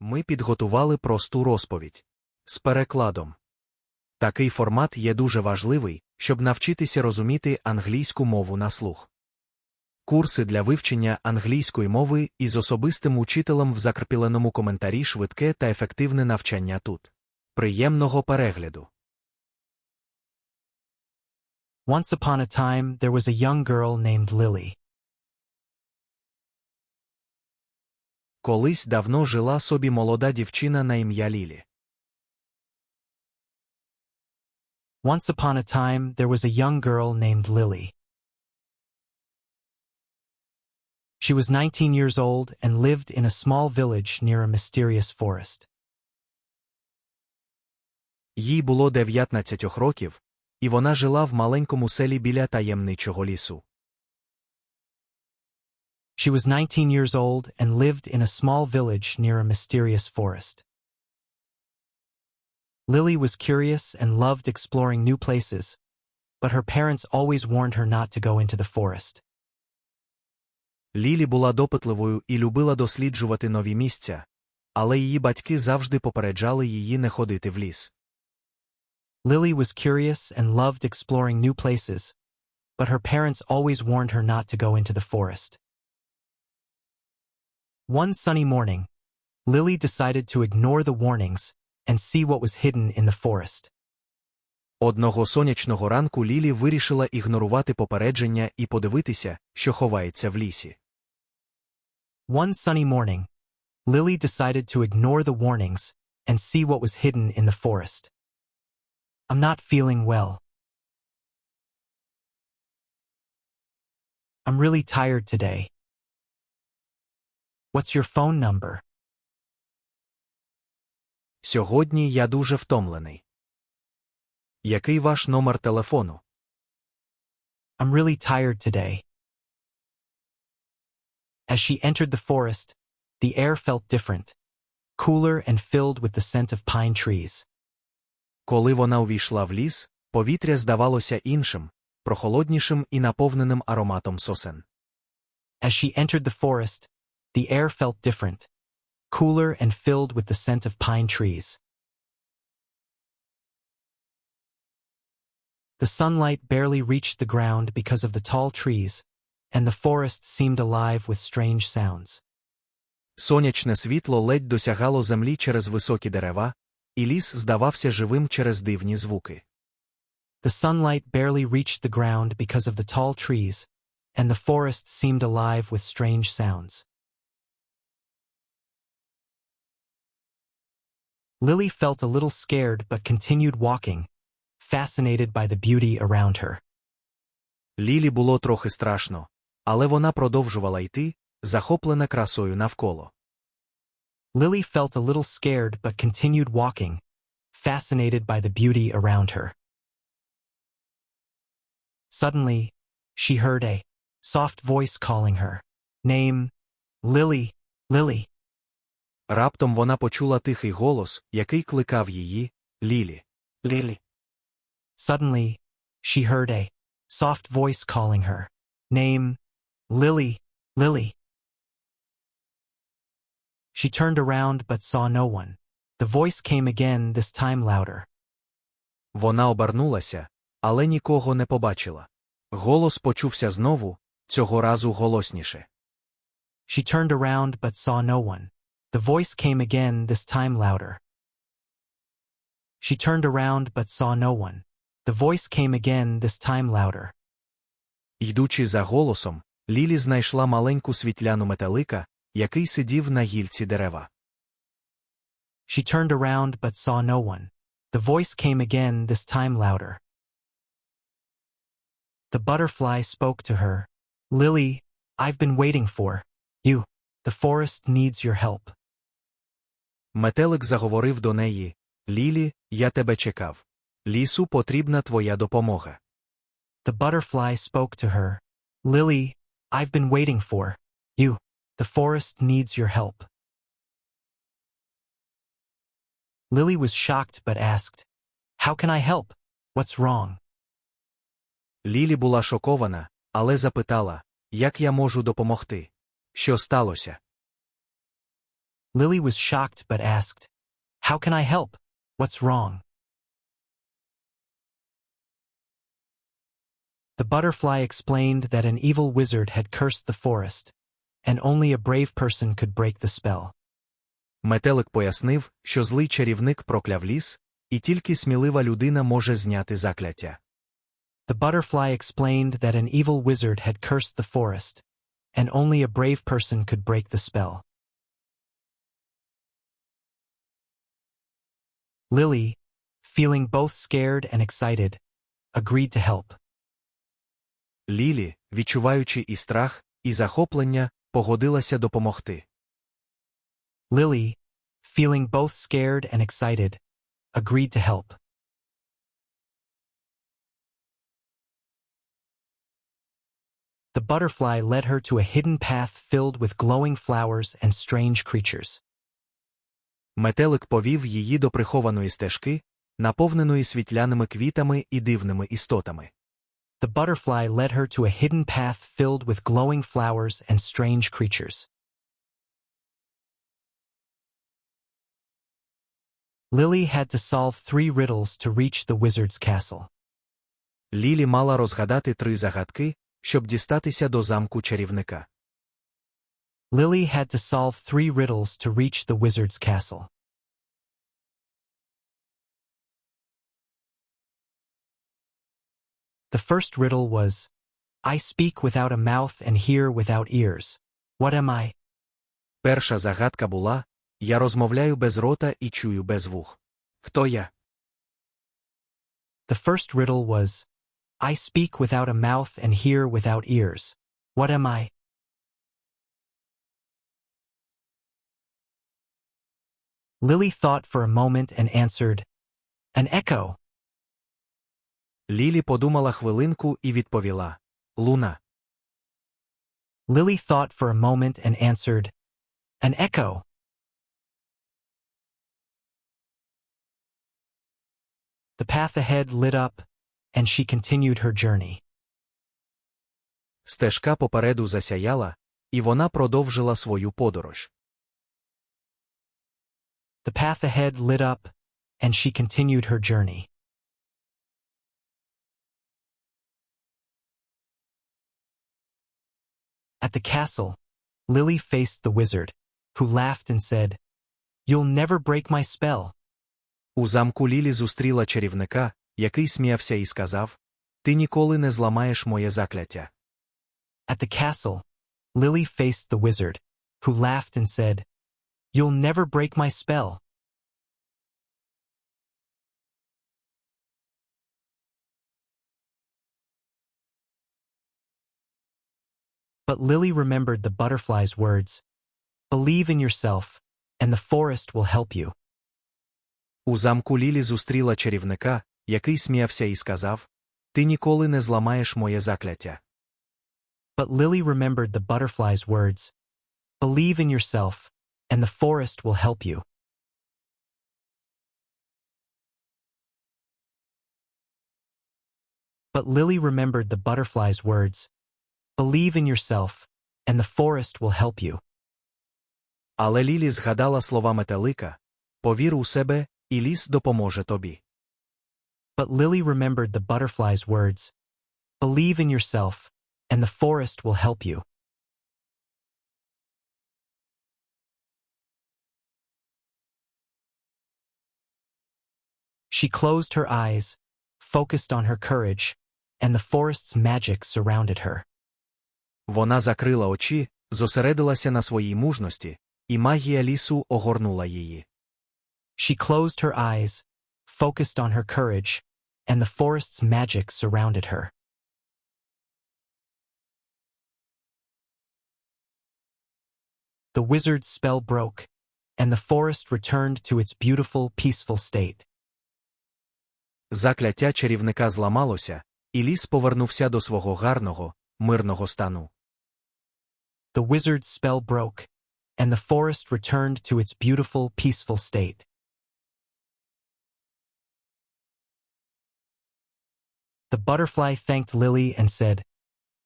Ми підготували просту розповідь з перекладом. Такий формат є дуже важливий, щоб навчитися розуміти англійську мову на слух. Курси для вивчення англійської мови із особистим учителем в закріпленому коментарі швидке та ефективне навчання тут. Приємного перегляду. Once upon a time, there was a young girl named Lily. Колись давно жила собі молода дівчина на ім'я Лілі. Once upon a time, there was a young girl named Lily. She was 19 years old and lived in a small village near a mysterious forest. Їй було 19 років, і вона жила в маленькому селі біля таємничого лісу. She was 19 years old and lived in a small village near a mysterious forest. Lily was curious and loved exploring new places, but her parents always warned her not to go into the forest. Лілі була допитливою і любила досліджувати нові місця, але її батьки завжди попереджали її не ходити в ліс. Lily was curious and loved exploring new places, but her parents always warned her not to go into the forest. One sunny morning, Lily decided to ignore the warnings and see what was hidden in the forest. Одного сонячного ранку Лілі вирішила ігнорувати попередження і подивитися, що ховається в лісі. One sunny morning, Lily decided to ignore the warnings and see what was hidden in the forest. I'm not feeling well. I'm really tired today. What's your phone number? Сьогодні я дуже втомлений. Який ваш номер телефону? I'm really tired today. As she entered the forest, the air felt different, cooler and filled with the scent of pine trees. Коли вона увійшла в ліс, повітря здавалося іншим, прохолоднішим і наповненим ароматом сосен. As she entered the forest, the air felt different, cooler and filled with the scent of pine trees. The sunlight barely reached the ground because of the tall trees, and the forest seemed alive with strange sounds. Сонячне світло ледь досягало землі через високі дерева, і ліс здавався живим через дивні звуки. The sunlight barely reached the ground because of the tall trees, and the forest seemed alive with strange sounds. Lily felt a little scared but continued walking, fascinated by the beauty around her. Лілі було трохи страшно, але вона продовжувала йти, захоплена красою навколо. Lily felt a little scared but continued walking, fascinated by the beauty around her. Suddenly, she heard a soft voice calling her. Name, Lily, Lily. Раптом вона почула тихий голос, який кликав її Лілі. Лілі. Suddenly, she heard a soft voice calling her. Name, Lily, Lily. She turned around but saw no one. The voice came again, this time louder. Вона обернулася, але нікого не побачила. Голос почувся знову, цього разу голосніше. She turned around but saw no one. The voice came again, this time louder. She turned around but saw no one. The voice came again, this time louder. Йдучи за голосом, Лілі знайшла маленьку світляну метелика, який сидів на гільці дерева. She turned around but saw no one. The voice came again, this time louder. The butterfly spoke to her. Lily, I've been waiting for you. The forest needs your help. Метелик заговорив до неї Лілі, я тебе чекав. Лісу потрібна твоя допомога. The butterfly spoke to her. Lily, I've been waiting for you. The forest needs your help. Lily was shocked but asked, How can I help? What's wrong? Лілі була шокована, але запитала, як я можу допомогти. Що сталося? Lily was shocked but asked, How can I help? What's wrong? The butterfly explained that an evil wizard had cursed the forest, and only a brave person could break the spell. Метелик пояснив, що злий чарівник прокляв ліс, і тільки смілива людина може зняти закляття. The butterfly explained that an evil wizard had cursed the forest, and only a brave person could break the spell. Lily, feeling both scared and excited, agreed to help. Лілі, відчуваючи і страх, і захоплення, погодилася допомогти. Lily, feeling both scared and excited, agreed to help. The butterfly led her to a hidden path filled with glowing flowers and strange creatures. Метелик повів її до прихованої стежки, наповненої світляними квітами і дивними істотами. The butterfly led her to a hidden path filled with glowing flowers and strange creatures. Lily had to solve three riddles to reach the wizard's castle. Лілі мала розгадати три загадки, щоб дістатися до замку чарівника. Lily had to solve three riddles to reach the wizard's castle. The first riddle was, I speak without a mouth and hear without ears. What am I? Перша загадка була Я розмовляю без рота і чую без вух. Хто я? The first riddle was, I speak without a mouth and hear without ears. What am I? Lily thought for a moment and answered, An echo. Лілі подумала хвилинку і відповіла Луна. Lily thought for a moment and answered, An echo. The path ahead lit up, and she continued her journey. Стежка попереду засяяла, і вона продовжила свою подорож. The path ahead lit up, and she continued her journey. At the castle, Lily faced the wizard, who laughed and said, You'll never break my spell. У замку Лілі зустріла чарівника, який сміявся і сказав Ти ніколи не зламаєш моє закляття. At the castle, Lily faced the wizard, who laughed and said, You'll never break my spell. But Lily remembered the butterfly's words, Believe in yourself, and the forest will help you. У замку Лілі зустріла чарівника, який сміявся і сказав Ти ніколи не зламаєш моє закляття. But Lily remembered the butterfly's words, Believe in yourself, and the forest will help you. But Lily remembered the butterfly's words, Believe in yourself, and the forest will help you. Але Лілі згадала слова метелика Повір у себе, і ліс допоможе тобі. But Lily remembered the butterfly's words, Believe in yourself, and the forest will help you. She closed her eyes, focused on her courage, and the forest's magic surrounded her. Вона закрила очі, зосередилася на своїй мужності, і магія лісу огорнула її. She closed her eyes, focused on her courage, and the forest's magic surrounded her. The wizard's spell broke, and the forest returned to its beautiful, peaceful state. Закляття чарівника зламалося, і ліс повернувся до свого гарного, мирного стану. The wizard's spell broke, and the forest returned to its beautiful, peaceful state. The butterfly thanked Lily and said,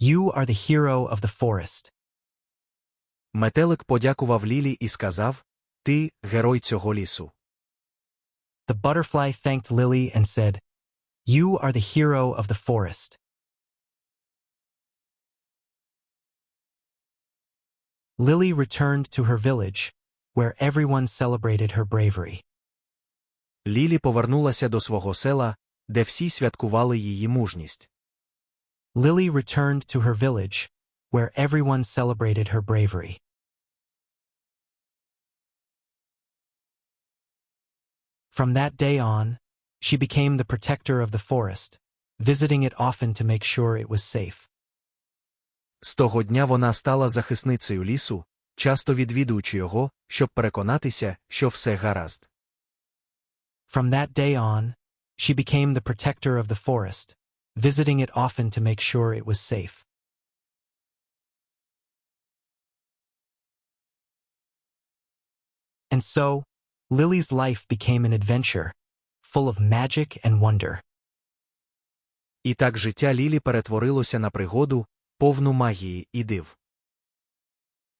You are the hero of the forest. Метелик подякував Лілі і сказав Ти – герой цього лісу. The butterfly thanked Lily and said, You are the hero of the forest. Lily returned to her village, where everyone celebrated her bravery. Лілі повернулася до свого села, де всі святкували її мужність. Lily returned to her village, where everyone celebrated her bravery. From that day on, she became the protector of the forest, visiting it often to make sure it was safe. З того дня вона стала захисницею лісу, часто відвідуючи його, щоб переконатися, що все гаразд. From that day on, she became the protector of the forest, visiting it often to make sure it was safe. And so, Lily's life became an adventure, full of magic and wonder. І так життя Лілі перетворилося на пригоду, повну магії і див.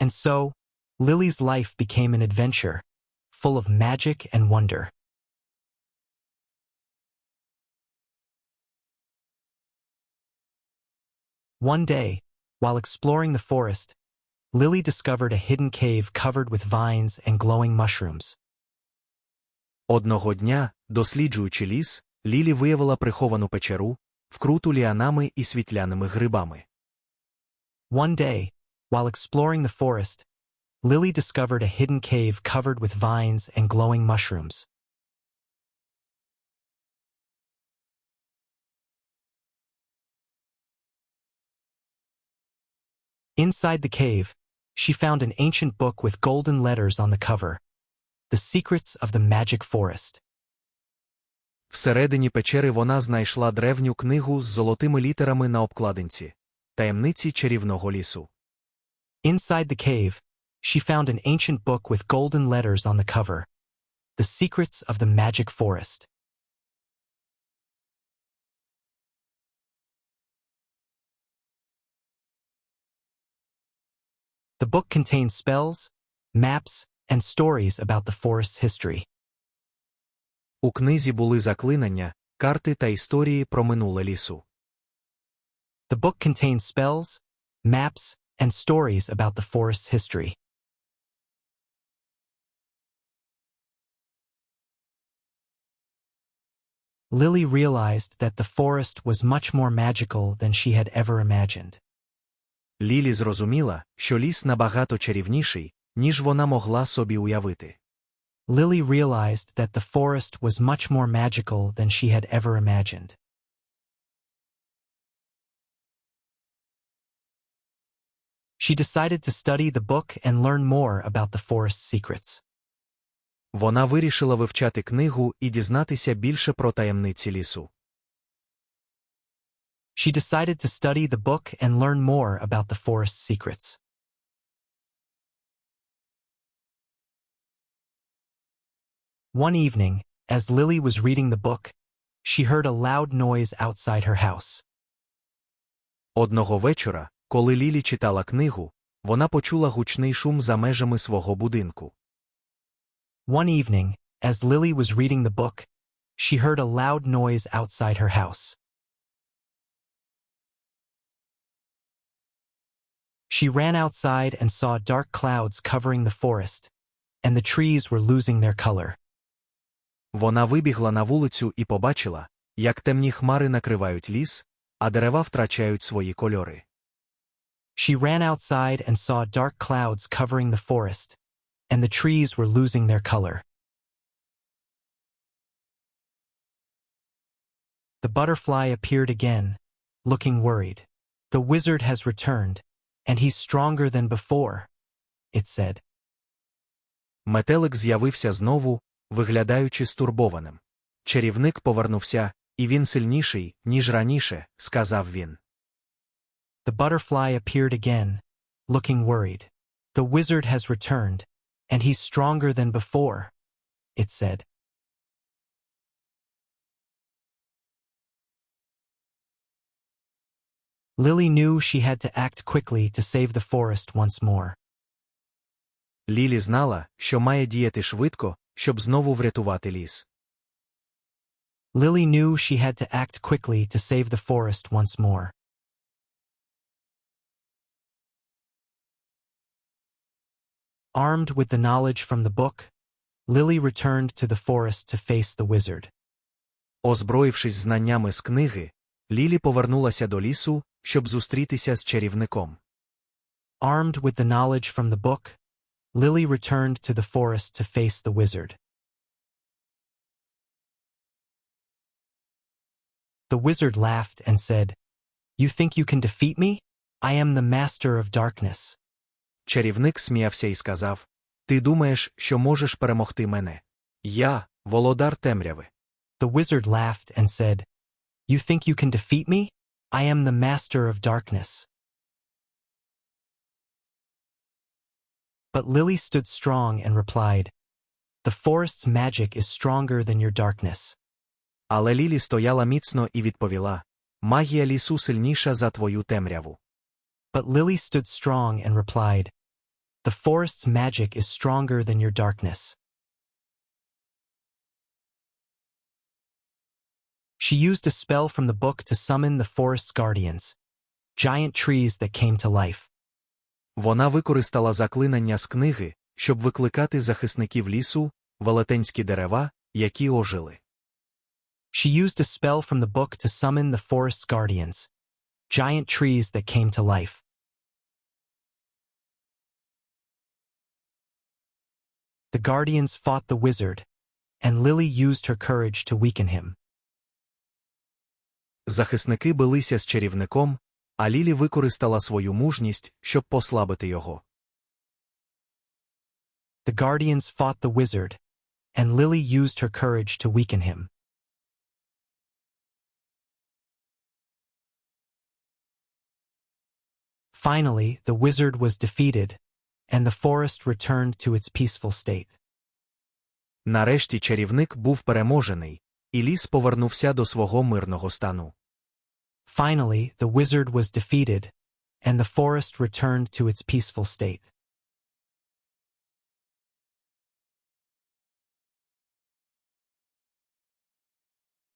And so, Lily's life became an adventure, full of magic and wonder. One day, while exploring the forest, Lily discovered a hidden cave covered with vines and glowing mushrooms. Одного дня, досліджуючи ліс, Лілі виявила приховану печеру, вкруту ліанами і світляними грибами. One day, while exploring the forest, Lily discovered a hidden cave covered with vines and glowing mushrooms. Inside the cave, she found an ancient book with golden letters on the cover, The Secrets of the Magic Forest. Всередині печери вона знайшла древню книгу з золотими літерами на обкладинці Таємниці чарівного лісу. Inside the cave, she found an ancient book with golden letters on the cover, The Secrets of the Magic Forest. The book contains spells, maps, and stories about the forest's history. У книзі були заклинання, карти та історії про минуле лісу. The book contains spells, maps, and stories about the forest's history. Lily realized that the forest was much more magical than she had ever imagined. Лілі зрозуміла, що ліс набагато чарівніший, ніж вона могла собі уявити. Lily realized that the forest was much more magical than she had ever imagined. She decided to study the book and learn more about the forest's secrets. Вона вирішила вивчати книгу і дізнатися більше про таємниці лісу. She decided to study the book and learn more about the forest's secrets. One evening, as Lily was reading the book, she heard a loud noise outside her house. Одного вечора, коли Лілі читала книгу, вона почула гучний шум за межами свого будинку. One evening, as Lily was reading the book, she heard a loud noise outside her house. She ran outside and saw dark clouds covering the forest, and the trees were losing their color. Вона вибігла на вулицю і побачила, як темні хмари накривають ліс, а дерева втрачають свої кольори. She ran outside and saw dark clouds covering the forest, and the trees were losing their color. The butterfly appeared again, looking worried. The wizard has returned, and he's stronger than before, it said. Метелик з'явився знову, виглядаючи стурбованим. Чарівник повернувся, і він сильніший, ніж раніше, сказав він. The butterfly appeared again, looking worried. The wizard has returned, and he's stronger than before, it said. Lily knew she had to act quickly to save the forest once more. Лілі знала, що має діяти швидко, щоб знову врятувати ліс. Lily knew she had to act quickly to save the forest once more. Armed with the knowledge from the book, Lily returned to the forest to face the wizard. Озброївшись знаннями з книги, Лілі повернулася до лісу, щоб зустрітися з чарівником. Armed with the knowledge from the book, Lily returned to the forest to face the wizard. The wizard laughed and said, You think you can defeat me? I am the master of darkness. Чарівник сміявся і сказав: Ти думаєш, що можеш перемогти мене? Я володар темряви. The wizard laughed and said, You think you can defeat me? I am the master of darkness. But Lily stood strong and replied, The forest's magic is stronger than your darkness. Але Лілі стояла міцно і відповіла: Магія лісу сильніша за твою темряву. But Lily stood strong and replied, The forest's magic is stronger than your darkness. She used a spell from the book to summon the forest's guardians, giant trees that came to life. Вона використала заклинання з книги, щоб викликати захисників лісу, велетенські дерева, які ожили. She used a spell from the book to summon the forest's guardians, giant trees that came to life. The guardians fought the wizard, and Lily used her courage to weaken him. Захисники билися з чарівником, а Лілі використала свою мужність, щоб послабити його. The guardians fought the wizard, and Lily used her courage to weaken him. Finally, the wizard was defeated, and the forest returned to its peaceful state. Нарешті чарівник був переможений, і ліс повернувся до свого мирного стану. Finally, the wizard was defeated, and the forest returned to its peaceful state.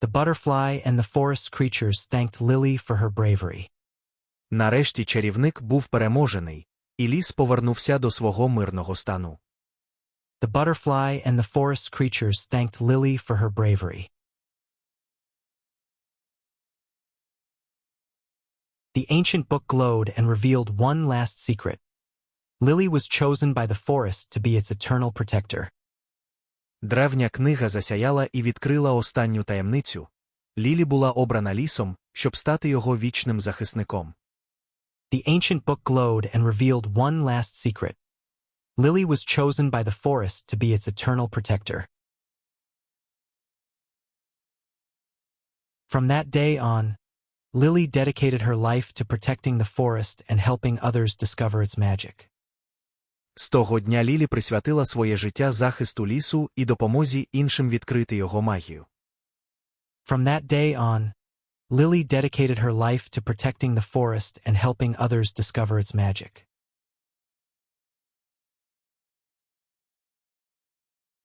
The butterfly and the forest creatures thanked Lily for her bravery. Нарешті чарівник був переможений, і ліс повернувся до свого мирного стану. The butterfly and the forest creatures thanked Lily for her bravery. The ancient book glowed and revealed one last secret. Lily was chosen by the forest to be its eternal protector. Древня книга засяяла і відкрила останню таємницю. Лілі була обрана лісом, щоб стати його вічним захисником. The ancient book glowed and revealed one last secret. Lily was chosen by the forest to be its eternal protector. From that day on, Lily dedicated her life to protecting the forest and helping others discover its magic. З того дня Лілі присвятила своє життя захисту лісу і допомозі іншим відкрити його магію. From that day on, Lily dedicated her life to protecting the forest and helping others discover its magic.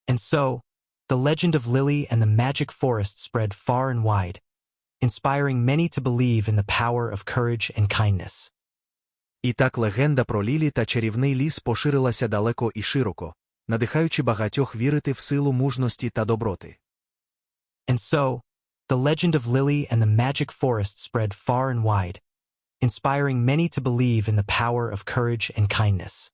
And so, the legend of Lily and the magic forest spread far and wide, inspiring many to believe in the power of courage and kindness. І так легенда про Лілі та чарівний ліс поширилася далеко і широко, надихаючи багатьох вірити в силу мужності та доброти. And so, the legend of Lily and the magic forest spread far and wide, inspiring many to believe in the power of courage and kindness.